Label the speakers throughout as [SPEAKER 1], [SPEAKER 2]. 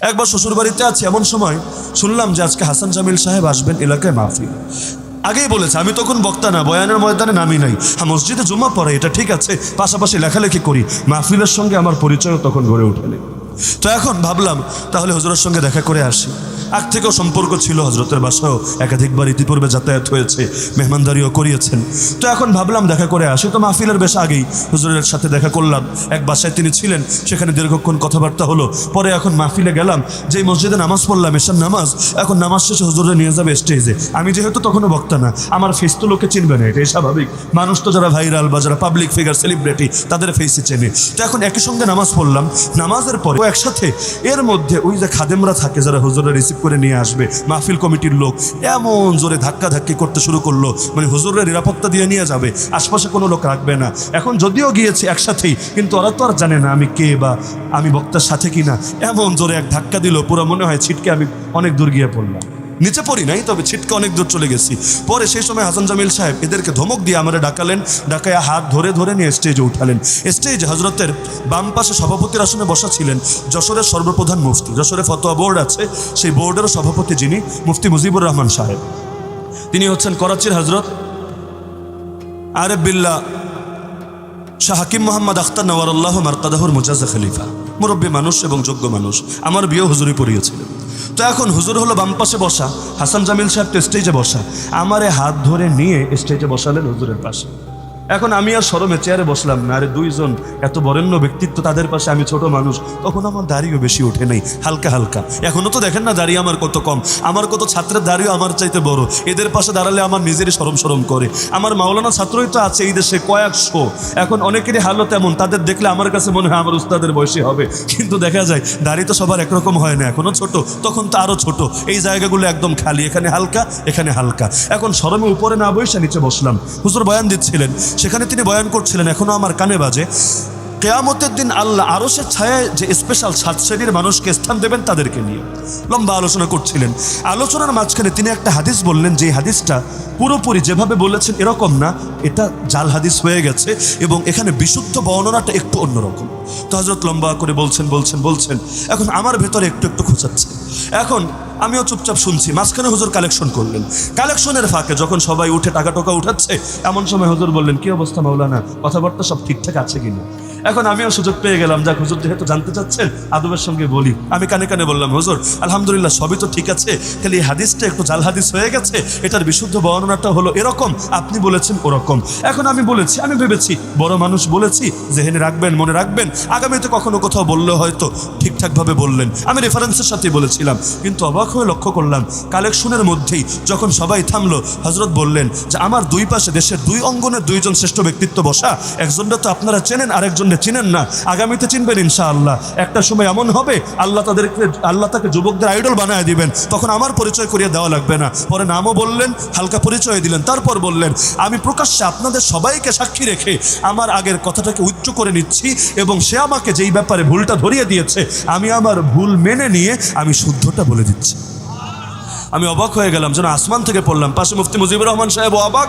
[SPEAKER 1] একবার শ্বশুর বাড়িতে আছি, এমন সময় শুনলাম যে আজকে হাসান জামিল সাহেব আসবেন এলাকায় মাফি আগেই বলেছে, আমি তখন বক্তা না, বয়ানের ময়দানে নামি নাই। হ্যাঁ মসজিদে জুম্মা পড়ে, এটা ঠিক আছে, পাশাপাশি লেখালেখি করি। মাহফিলের সঙ্গে আমার পরিচয়ও তখন গড়ে উঠেনি। তো এখন ভাবলাম, তাহলে হজুরের সঙ্গে দেখা করে আসি। আগ থেকেও সম্পর্ক ছিল হজরতের বাসাও একাধিকবার ইতিপূর্বে যাতায়াত হয়েছে, মেহমানদারিও করিয়েছেন। তো এখন ভাবলাম দেখা করে আসি, তো মাহফিলের বেশ আগেই হুজুরের সাথে দেখা করলাম। এক বাসায় তিনি ছিলেন, সেখানে দীর্ঘক্ষণ কথাবার্তা হলো। পরে এখন মাহফিলে গেলাম, যেই মসজিদে নামাজ পড়লাম এসব নামাজ, এখন নামাজ শেষে হুজুরে নিয়ে যাবে স্টেজে আমি যেহেতু তখনও বক্তা না, আমার ফেস তো লোকে চিনবে না, এটাই স্বাভাবিক। মানুষ তো যারা ভাইরাল বা যারা পাবলিক ফিগার সেলিব্রিটি তাদের ফেসে চেনে। তো এখন একই সঙ্গে নামাজ পড়লাম। নামাজের পরে একসাথে, এর মধ্যে ওই যে খাদেমরা থাকে, যারা হুজুরে রিসিভ করে নিয়ে আসবে। মাহফিল কমিটির লোক এমন জোরে ধাক্কা ধাক্কি করতে শুরু করল। মানে হুজুরের নিরাপত্তা দিয়ে নিয়ে যাবে, আশপাশে কোনো লোক রাখবে না। এখন যদিও গিয়েছে একসাথেই, কিন্তু ওরা তো আর জানে না আমি কে বা আমি বক্তার সাথে কি না এমন জোরে এক ধাক্কা দিল, পুরো মনে হয় ছিটকে আমি অনেক দূর গিয়ে পড়লাম। নিচে পড়ি নাই, তবে ছিটকে অনেক দূর চলে গেছি। পরে সেই সময় হাসান জামিল সাহেব এদেরকে ধমক দিয়ে আমরা ডাকালেন ডাকায় হাত ধরে ধরে নিয়ে স্টেজে উঠালেন। স্টেজে হজরতের বাম পাশে সভাপতির আসনে বসা ছিলেন যশোরের সর্বপ্রধান মুফতি। যশোরে ফতোয়া বোর্ড আছে, সেই বোর্ডেরও সভাপতি যিনি মুফতি মুজিবুর রহমান সাহেব। তিনি হচ্ছেন করাচির হজরত আরেফ বিল্লা শাহ হাকিম মোহাম্মদ আখতার নওয়ারুল্লাহ মারকাদাহুর মুজাজা খলিফা। মুরব্বী মানুষ এবং যোগ্য মানুষ। আমার বিয়ে হুজুরি পড়িয়েছিলেন। তো এখন হুজুর হলো বাম পাশে বসা, হাসান জামিল সাহেব তো স্টেজে বসা। আমারে হাত ধরে নিয়ে স্টেজে বসালেন হুজুরের পাশে। এখন আমি আর সরমে চেয়ারে বসলাম না। আরে দুইজন, এত বরেণ্য ব্যক্তিত্ব তাদের পাশে, আমি ছোট মানুষ। তখন আমার দাড়িও বেশি ওঠে নাই, হালকা হালকা। এখনও তো দেখেন না দাড়ি আমার কত কম। আমার কত ছাত্রের দাড়িও আমার চাইতে বড়। এদের পাশে দাঁড়ালে আমার নিজেরই সরম সরম করে। আমার মাওলানা ছাত্রই তো আছে এই দেশে কয়েকশো। এখন অনেকেরই হালত এমন, তাদের দেখলে আমার কাছে মনে হয় আমার উস্তাদের বয়সী হবে। কিন্তু দেখা যায়, দাড়ি তো সবার একরকম হয় না। এখনও ছোট, তখন তো আরও ছোট। এই জায়গাগুলো একদম খালি, এখানে হালকা এখানে হালকা। এখন সরমে উপরে না বসে নিচে বসলাম। হুজুর বয়ান দিচ্ছিলেন সেখানে তিনি বয়ান করছিলেন এখনও আমার কানে বাজে। কেয়ামতের দিন আল্লাহ আরও সে ছায়ায় যে স্পেশাল সাত শ্রেণির মানুষকে স্থান দেবেন তাদেরকে নিয়ে। লম্বা আলোচনা করছিলেন। আলোচনার মাঝখানে তিনি একটা হাদিস বললেন, যে হাদিসটা পুরোপুরি যেভাবে বলেছেন এরকম না, এটা জাল হাদিস হয়ে গেছে এবং এখানে বিশুদ্ধ বর্ণনাটা একটু অন্যরকম। তো হজরত লম্বা করে বলছেন বলছেন বলছেন, এখন আমার ভেতরে একটু একটু খোঁচাচ্ছে। এখন আমিও চুপচাপ শুনছি। মাঝখানে হুজুর কালেকশন করলেন। কালেকশনের ফাঁকে যখন সবাই উঠে টাকা টোকা উঠাচ্ছে, এমন সময় হুজুর বললেন, কি অবস্থা মাওলানা? কথাবার্তা সব ঠিকঠাক আছে কিনা? এখন আমিও সুযোগ পেয়ে গেলাম। যাক, হুজুর যেহেতু জানতে চাচ্ছেন, আদবের সঙ্গে বলি। আমি কানে কানে বললাম, হুজুর, আলহামদুলিল্লাহ সবই তো ঠিক আছে, খালি এই হাদিসটা একটু জাল হাদিস হয়ে গেছে, এটার বিশুদ্ধ বর্ণনাটা হলো এরকম, আপনি বলেছেন ওরকম। এখন আমি বলেছি, আমি ভেবেছি, বড় মানুষ বলেছি, জেহেনে রাখবেন, মনে রাখবেন, আগামীতে কখনো কোথাও বললে হয়তো ঠিকঠাকভাবে বললেন। আমি রেফারেন্সের সাথেই বলেছিলাম, কিন্তু অবাক হয়ে লক্ষ্য করলাম, কালেকশনের মধ্যেই যখন সবাই থামলো হজরত বললেন যে, আমার দুই পাশে দেশের দুই অঙ্গনের দুইজন শ্রেষ্ঠ ব্যক্তিত্ব বসা, একজনটা তো আপনারা চেনেন আরেকজনটা চিনেন না, আগামীতে চিনবেন ইনশাআল্লাহ। একটা সময় এমন হবে, আল্লাহ তাদেরকে, আল্লাহ তাকে যুবকদের আইডল বানায় দিবেন। তখন আমার পরিচয় করিয়ে দেওয়া লাগবে না। পরে নামও বললেন, হালকা পরিচয় দিলেন, তারপর বললেন, আমি প্রকাশ্যে আপনাদের সবাইকে সাক্ষী রেখে আমার আগের কথাটাকে উচ্চ করে নিচ্ছি এবং সে আমাকে যেই ব্যাপারে ভুলটা ধরিয়ে দিয়েছে, আমি আমার ভুল মেনে নিয়ে আমি শুদ্ধটা বলে দিচ্ছি। আমি অবাক হয়ে গেলাম, যেন আসমান থেকে পড়লাম। পাশে মুফতি মুজিবুর রহমান সাহেব অবাক,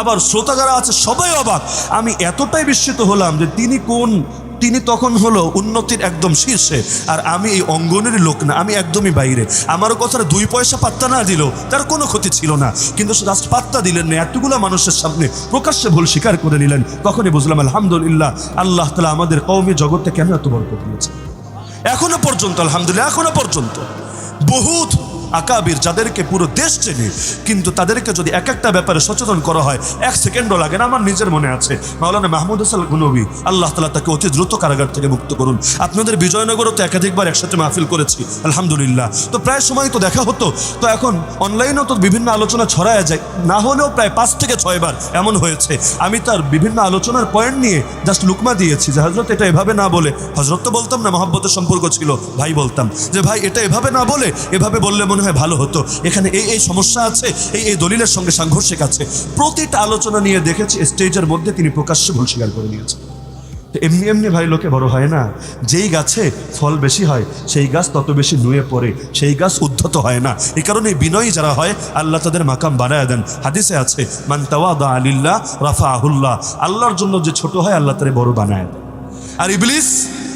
[SPEAKER 1] আবার শ্রোতা যারা আছে সবাই অবাক। আমি এতটাই বিস্মিত হলাম যে তিনি কোন, তিনি তখন হলো উন্নতির একদম শীর্ষে, আর আমি এই অঙ্গনেরই লোক না, আমি একদমই বাইরে। আমারও কথাটা দুই পয়সা পাত্তা না দিল তার কোনো ক্ষতি ছিল না। কিন্তু জাস্ট পাত্তা দিলেন না, এতগুলো মানুষের সামনে প্রকাশ্যে ভুল স্বীকার করে নিলেন। তখনই বুঝলাম, আলহামদুলিল্লাহ, আল্লাহ তালা আমাদের কৌমি জগৎকে কেন এত বরকত দিয়েছে এখনও পর্যন্ত, আলহামদুলিল্লাহ, এখনও পর্যন্ত। বহুত আকাবির যাদেরকে পুরো দেশ চেনে, কিন্তু তাদেরকে যদি এক একটা ব্যাপারে সচেতন করা হয়, এক সেকেন্ডও লাগে না, আমার নিজের মনে আছে। মাওলানা মাহমুদ হাসান গুনবী, আল্লাহ তালা তাকে অতি দ্রুত কারাগার থেকে মুক্ত করুন। আপনাদের বিজয়নগরও তো একাধিকবার একসাথে মাহফিল করেছি, আলহামদুলিল্লাহ। তো প্রায় সময় তো দেখা হতো, তো এখন অনলাইনেও তো বিভিন্ন আলোচনা ছড়ায় যায়, না হলেও প্রায় পাঁচ থেকে ছয়বার এমন হয়েছে। আমি তার বিভিন্ন আলোচনার পয়েন্ট নিয়ে জাস্ট লুকমা দিয়েছি যে হজরত এটা এভাবে না বলে। হজরত তো বলতাম না, মহাব্বতের সম্পর্ক ছিল, ভাই বলতাম যে, ভাই, এটা এভাবে না বলে, এভাবে বললে মনে হয় ভালো হতো। এখানে এই এই সমস্যা আছে, এই এই দলিলের সঙ্গে সাংঘর্ষিক আছে। প্রতিটা আলোচনা নিয়ে দেখেছি, স্টেজের মধ্যে তিনি প্রকাশ্যে ভুল স্বীকার করে নিয়েছেন। এমনি এমনি ভাই, লোকে বড় হয় না। যেই গাছে ফল বেশি হয়, সেই গাছ তত বেশি নুয়ে পড়ে, সেই গাছ উদ্ধত হয় না। এই কারণে বিনয়ী যারা হয়, আল্লাহ তাদের মাকাম বাড়ায় দেন। হাদিসে আছে, মান তাওয়াদা আলিল্লাহ রাফা আহুল্লাহ আল্লাহর জন্য যে ছোট হয়, আল্লাহ তারে বড় বানায় দেন। আর ইবলিস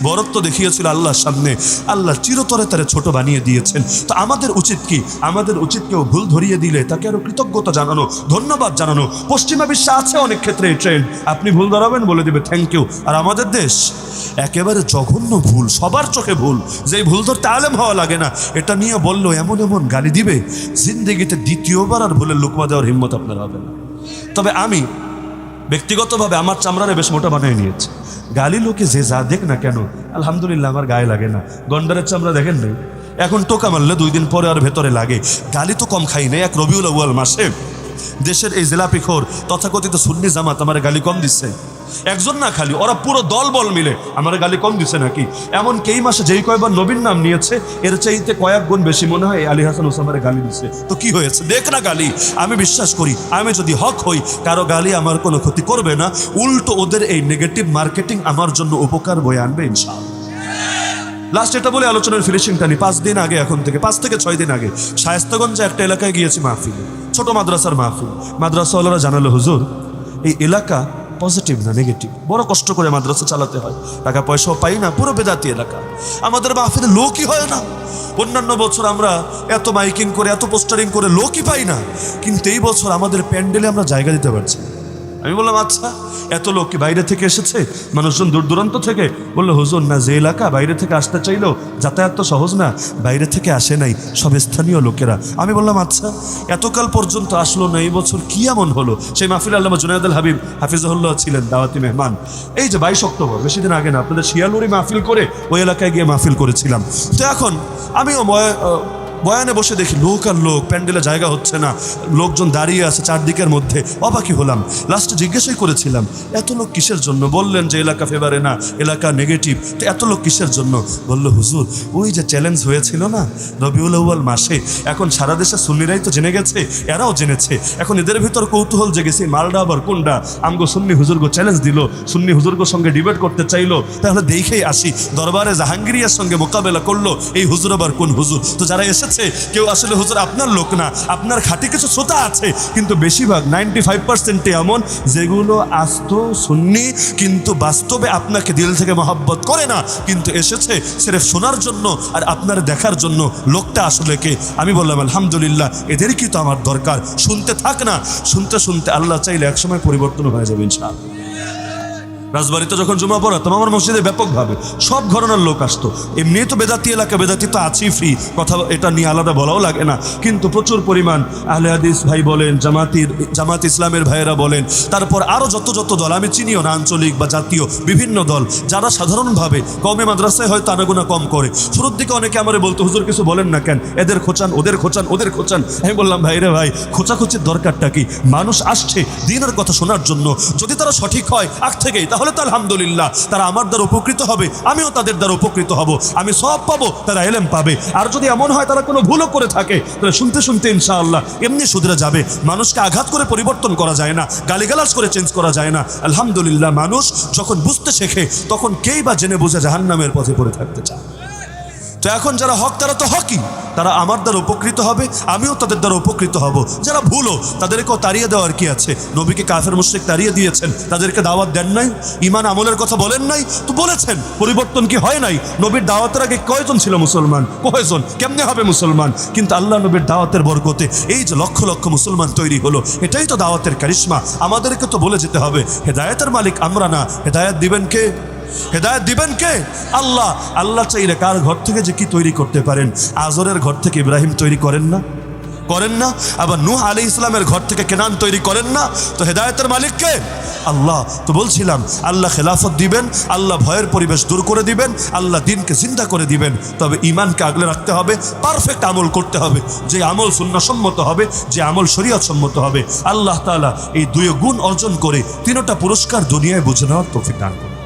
[SPEAKER 1] বরত্ব দেখিয়েছিল আল্লাহর সামনে। আল্লাহ চিরতরে তারে ছোট বানিয়ে দিয়েছেন। তো আমাদের উচিত কি? আমাদের উচিত কেউ ভুল ধরিয়ে দিলে তাকে আরও কৃতজ্ঞতা জানানো, ধন্যবাদ জানানো। পশ্চিমা বিশ্বে আছে অনেক ক্ষেত্রে এই ট্রেন্ড আপনি ভুল ধরাবেন, বলে দেবে থ্যাংক ইউ আর আমাদের দেশ, একেবারে জঘন্য ভুল, সবার চোখে ভুল। যেই ভুল ধরতে আলেম হওয়া লাগে না, এটা নিয়ে বলল এমন এমন গালি দিবে, জিন্দেগিতে দ্বিতীয়বার আর ভুলের লুকমা দেওয়ার হিম্মত আপনার হবে না। তবে আমি ব্যক্তিগতভাবে আমার চামড়ারে বেশ মোটা বানিয়ে নিয়েছে। গালি লোকে যে যা দেখ না কেন, আলহামদুলিল্লাহ আমার গায়ে লাগে না। গন্ডারের চামড়া দেখেন নাই? এখন টোকা মারলে দুই দিন পরে আর ভেতরে লাগে। গালি তো কম খাই নাই, এক রবিউল আউয়াল মাসে। দেশের এই জেলাপিখোর তথাকথিত সুন্নি জামাত আমার গালি কম দিচ্ছে একজন না খালি, ওরা পুরো দল বল মিলে। আমার গালি কম দিছে নাকি? এমন কেই মাসে যেই কয়বার নবীন নাম নিয়েছে, এর চাইতে কয়েক গুণ বেশি মনে হয় আলী হাসান ওসামারে গালি দিচ্ছে তো কি হয়েছে? দেখ না গালি। আমি বিশ্বাস করি, আমি যদি হক হই, কারও গালি আমার কোনো ক্ষতি করবে না। উল্টো ওদের এই নেগেটিভ মার্কেটিং আমার জন্য উপকার বয়ে আনবে ইনশাআল্লাহ। লাস্ট এটা বলে আলোচনার ফিনিশিংটা টানি। পাঁচ দিন আগে, এখন থেকে, পাঁচ থেকে ছয় দিন আগে, শায়স্তাগঞ্জে একটা এলাকায় গিয়েছি মাহফিলে, ছোট মাদ্রাসার মাহফিল। মাদ্রাসাওয়ালারা জানালো, হুজুর, এই এলাকা পজিটিভ না নেগেটিভ বড় কষ্ট করে মাদ্রাসা চালাতে হয়। টাকা পয়সাও পাই না, পুরো বেদাতি এলাকা। আমাদের বাফের লোকই হয় না। অন্যান্য বছর আমরা এত মাইকিং করে, এত পোস্টারিং করে লোকই পাই না। কিন্তু এই বছর আমাদের প্যান্ডেলে আমরা জায়গা দিতে পারছি। আমি বললাম আচ্ছা এত লোক কি বাইরে থেকে এসেছে? মানুষজন দূর দূরান্ত থেকে? বলল, হুজুর, না, যে এলাকা বাইরে থেকে আসতে চাইলো, যাতায়াত তো সহজ না, বাইরে থেকে আসে নাই, সব স্থানীয় লোকেরা। আমি বললাম আচ্ছা এতকাল পর্যন্ত আসলো না, এই বছর কি এমন হলো? সেই মাহফিল আল্লাহ জুনায়দ আল হাবিব হাফিজুল্লাহ ছিলেন, দাওয়াতি মেহমান। এই যে বাইশ অক্টোবর, বেশি দিন আগে না, আপনাদের শিয়ালুরি মাহফিল করে ওই এলাকায় গিয়ে মাহফিল করেছিলাম। তো এখন, আমিও বয়ানে বসে দেখি লোক আর লোক, প্যান্ডেলে জায়গা হচ্ছে না, লোকজন দাঁড়িয়ে আছে চারদিকের মধ্যে অবাকি হলাম। লাস্টে জিজ্ঞাসাই করেছিলাম, এত লোক কিসের জন্য? বললেন যে, এলাকা ফেভারে না, এলাকা নেগেটিভ তো এত লোক কিসের জন্য? বলল, হুজুর, ওই যে চ্যালেঞ্জ হয়েছিল না, রবিউল আউ্য়াল মাসে, এখন সারা দেশে সুন্নিরাই তো জেনে গেছে, এরাও জেনেছে। এখন এদের ভিতর কৌতূহল জেগেছে, মালডা আবার কোনটা আমগো সুন্নি হুজুর্গ চ্যালেঞ্জ দিল, সুন্নি হুজুর্গ সঙ্গে ডিবেট করতে চাইলো। তাহলে দেখেই আসি, দরবারে জাহাঙ্গীরিয়ার সঙ্গে মোকাবেলা করল, এই হুজুর আবার কোন হুজুর? তো যারা এসেছে কেউ আসলে, হুজুর, আপনার লোক না, আপনার খাঁটি কিছু শ্রোতা আছে। কিন্তু বেশিরভাগ নাইনটি ফাইভ পার্সেন্টে এমন, যেগুলো আস্ত সুন্নি, কিন্তু বাস্তবে আপনাকে দিল থেকে মহাব্বত করে না, কিন্তু এসেছে সেরেফ শোনার জন্য আর আপনার দেখার জন্য লোকটা আসলে কে? আমি বললাম, আলহামদুলিল্লাহ, এদেরই তো আমার দরকার? শুনতে থাক না, শুনতে শুনতে আল্লাহ চাইলে একসময় পরিবর্তন হয়ে যাবে, ইনশাআল্লাহ। রাজবাড়িতে যখন জমা পড়াতাম আমার মসজিদে ব্যাপকভাবে সব ঘরনার লোক আসতো। এমনি তো বেদাতি এলাকা, বেদাতি তো আছেই ফ্রি কথা, এটা নিয়ে আলাদা বলাও লাগে না। কিন্তু প্রচুর পরিমাণ আহলে হাদিস ভাই বলেন জামাতির জামাত ইসলামের ভাইয়েরা বলেন, তারপর আরও যত যত দল, আমি চিনিও না আঞ্চলিক বা জাতীয়, বিভিন্ন দল, যারা সাধারণভাবে কমে মাদ্রাসায় হয়তো আনাগোনা কম করে। শুরুর দিকে অনেকে আমারে বলতো, হুজুর, কিছু বলেন না কেন? এদের খোঁচান, ওদের খোঁচান ওদের খোঁচান। আমি বললাম ভাইরে ভাই, খোঁচাখুচির দরকারটা কি? মানুষ আসছে দিনের কথা শোনার জন্য। যদি তারা সঠিক হয়, আগ থেকেই তাহলে তো আলহামদুলিল্লাহ, তারা আমার দ্বারা উপকৃত হবে, আমিও তাদের দ্বারা উপকৃত হব, আমি সব পাবো, তারা এলেম পাবে। আর যদি এমন হয়, তারা কোনো ভুলও করে থাকে তাহলে শুনতে শুনতে ইনশাআল্লাহ এমনি শুধরে যাবে। মানুষকে আঘাত করে পরিবর্তন করা যায় না, গালিগালাজ করে চেঞ্জ করা যায় না। আলহামদুলিল্লাহ, মানুষ যখন বুঝতে শেখে, তখন কেই বা জেনে বুঝে জাহান্নামের পথে পড়ে থাকতে চায়। তো এখন যারা হক, তারা তো হকই। তারা আমার দ্বারা উপকৃত হবে, আমিও তাদের দ্বারা উপকৃত হব। যারা ভুলো তাদেরকেও তাড়িয়ে দেওয়ার কি আছে? নবীকে কাফের মুশ্রিক তাড়িয়ে দিয়েছেন, তাদেরকে দাওয়াত দেন নাই? ইমান আমলের কথা বলেন নাই? তো বলেছেন, পরিবর্তন কি হয় নাই? নবীর দাওয়াতের আগে কয়জন ছিল মুসলমান? কয়জন? কেমনে হবে মুসলমান? কিন্তু আল্লাহ নবীর দাওয়াতের বরকতে এই যে লক্ষ লক্ষ মুসলমান তৈরি হলো, এটাই তো দাওয়াতের কারিশ্মা। আমাদেরকে তো বলে যেতে হবে, হেদায়েতের মালিক আমরা না হেদায়েত দিবেন কে? হেদায়ত দিবেন কে? আল্লাহ। আল্লাহ চাইলে কার ঘর থেকে যে কি তৈরি করতে পারেন? আজরের ঘর থেকে ইব্রাহিম তৈরি করেন না? করেন না? আবার নূহ আলী ইসলামের ঘর থেকে কেনান তৈরি করেন না? তো হেদায়তের মালিককে আল্লাহ। তো বলছিলাম, আল্লাহ খেলাফত দিবেন, আল্লাহ ভয়ের পরিবেশ দূর করে দিবেন, আল্লাহ দিনকে চিন্তা করে দিবেন। তবে ইমানকে আগলে রাখতে হবে পারফেক্ট আমল করতে হবে। যে আমল সুন্নাসম্মত হবে, যে আমল শরীয়ত সম্মত হবে। আল্লাহ তাআলা এই দুই গুণ অর্জন করে তিনোটা পুরস্কার দুনিয়ায় বুঝে নেওয়ার তৌফিক দান করুন।